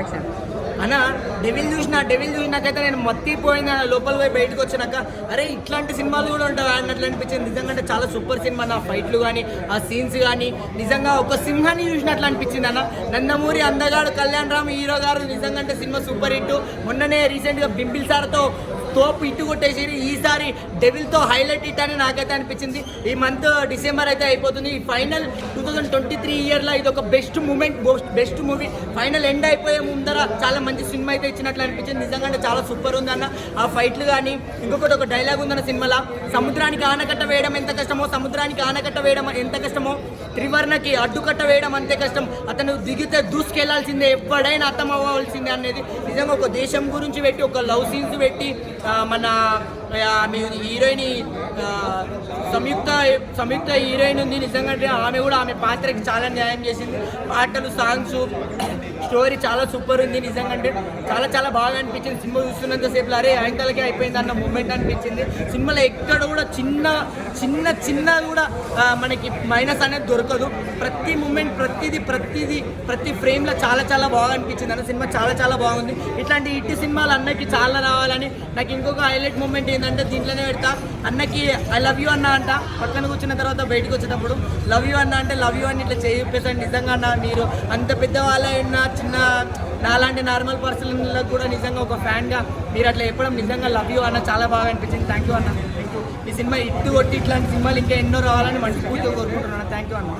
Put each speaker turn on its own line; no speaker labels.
Excellent. అన్న devil చూసిన devil చూసినాకైతే నేను మత్తిపోయిన లోపల పోయి బయటకు వచ్చినాక అరే ఇట్లాంటి సినిమాలు కూడా ఉంటాయి అన్నట్లు అనిపించింది. నిజంగా అంటే చాలా సూపర్ సినిమా నా ఫైట్లు కానీ ఆ సీన్స్ కానీ నిజంగా ఒక సింహాన్ని చూసినట్లు అనిపించింది అన్న. నందమూరి అందగాడు కళ్యాణ్ రామ్ హీరో గారు నిజంగా అంటే సినిమా సూపర్ హిట్. మొన్ననే రీసెంట్గా బింబిల్ సార్తో తోపు ఇటు కొట్టేసి ఈసారి డెవిల్తో హైలైట్ ఇట్ అని నాకైతే అనిపించింది. ఈ మంత్ డిసెంబర్ అయితే అయిపోతుంది. ఈ final two thousand twenty three ఇయర్లో ఇది ఒక best moment best movie final end అయిపోయే ముందర చాలా మంచి సినిమా అయితే ఇచ్చినట్లు అనిపించింది. నిజంగా అంటే చాలా సూపర్ ఉంది అన్న. ఆ ఫైట్లు కానీ ఇంకొకటి ఒక డైలాగ్ ఉందన్న సినిమాలో. సముద్రానికి ఆనకట్ట వేయడం ఎంత కష్టమో సముద్రానికి ఆనకట్ట వేయడం ఎంత కష్టమో త్రివర్ణకి అడ్డుకట్ట వేయడం అంతే కష్టం. అతను దిగితే దూసుకెళ్ళాల్సిందే ఎప్పుడైనా అర్థం అవ్వాల్సిందే అనేది నిజంగా ఒక దేశం గురించి పెట్టి ఒక లవ్ సీన్స్ పెట్టి మన హీరోయిన్ సంయుక్త సంయుక్త హీరోయిన్ ఉంది నిజంగా అంటే ఆమె కూడా ఆమె పాత్రకి చాలా న్యాయం చేసింది. పాటలు సాంగ్స్ స్టోరీ చాలా సూపర్ ఉంది నిజంగా అంటే చాలా చాలా బాగా అనిపించింది. సినిమా చూస్తున్నంతసేపు అరే ఆయంతలకే అయిపోయింది అన్న మూమెంట్ అనిపించింది. సినిమాలో ఎక్కడ కూడా చిన్న చిన్న చిన్న కూడా మనకి మైనస్ అనేది దొరకదు. ప్రతి మూమెంట్ ప్రతిదీ ప్రతిదీ ప్రతి ఫ్రేమ్లో చాలా చాలా బాగా అనిపించింది అన్న సినిమా. చాలా చాలా బాగుంది. ఇట్లాంటి ఇట్టి సినిమాలు అన్నకి చాలా రావాలని నాకు ఇంకొక హైలైట్ మూమెంట్ ఏంటంటే దీంట్లోనే పెడతా. అన్నకి ఐ లవ్ యూ అన్న అంట. పక్కన కూర్చున్న తర్వాత బయటకు వచ్చేటప్పుడు లవ్ యూ అన్న అంటే లవ్ యూ అని ఇట్లా చేయిప్పేసాను నిజంగా అన్న మీరు అంత పెద్ద వాళ్ళైనా చిన్న నాలాంటి నార్మల్ పర్సన్లకు కూడా నిజంగా ఒక ఫ్యాన్గా మీరు అట్లా చెప్పడం నిజంగా లవ్ యూ అన్న చాలా బాగా అనిపించింది. థ్యాంక్ యూ అన్న. థ్యాంక్ యూ ఈ సినిమా ఇట్టు కొట్టి ఇట్లాంటి సినిమాలు ఇంకా ఎన్నో రావాలని మనస్ఫూర్తిగా కోరుకుంటున్నాను. థ్యాంక్ యూ అన్న.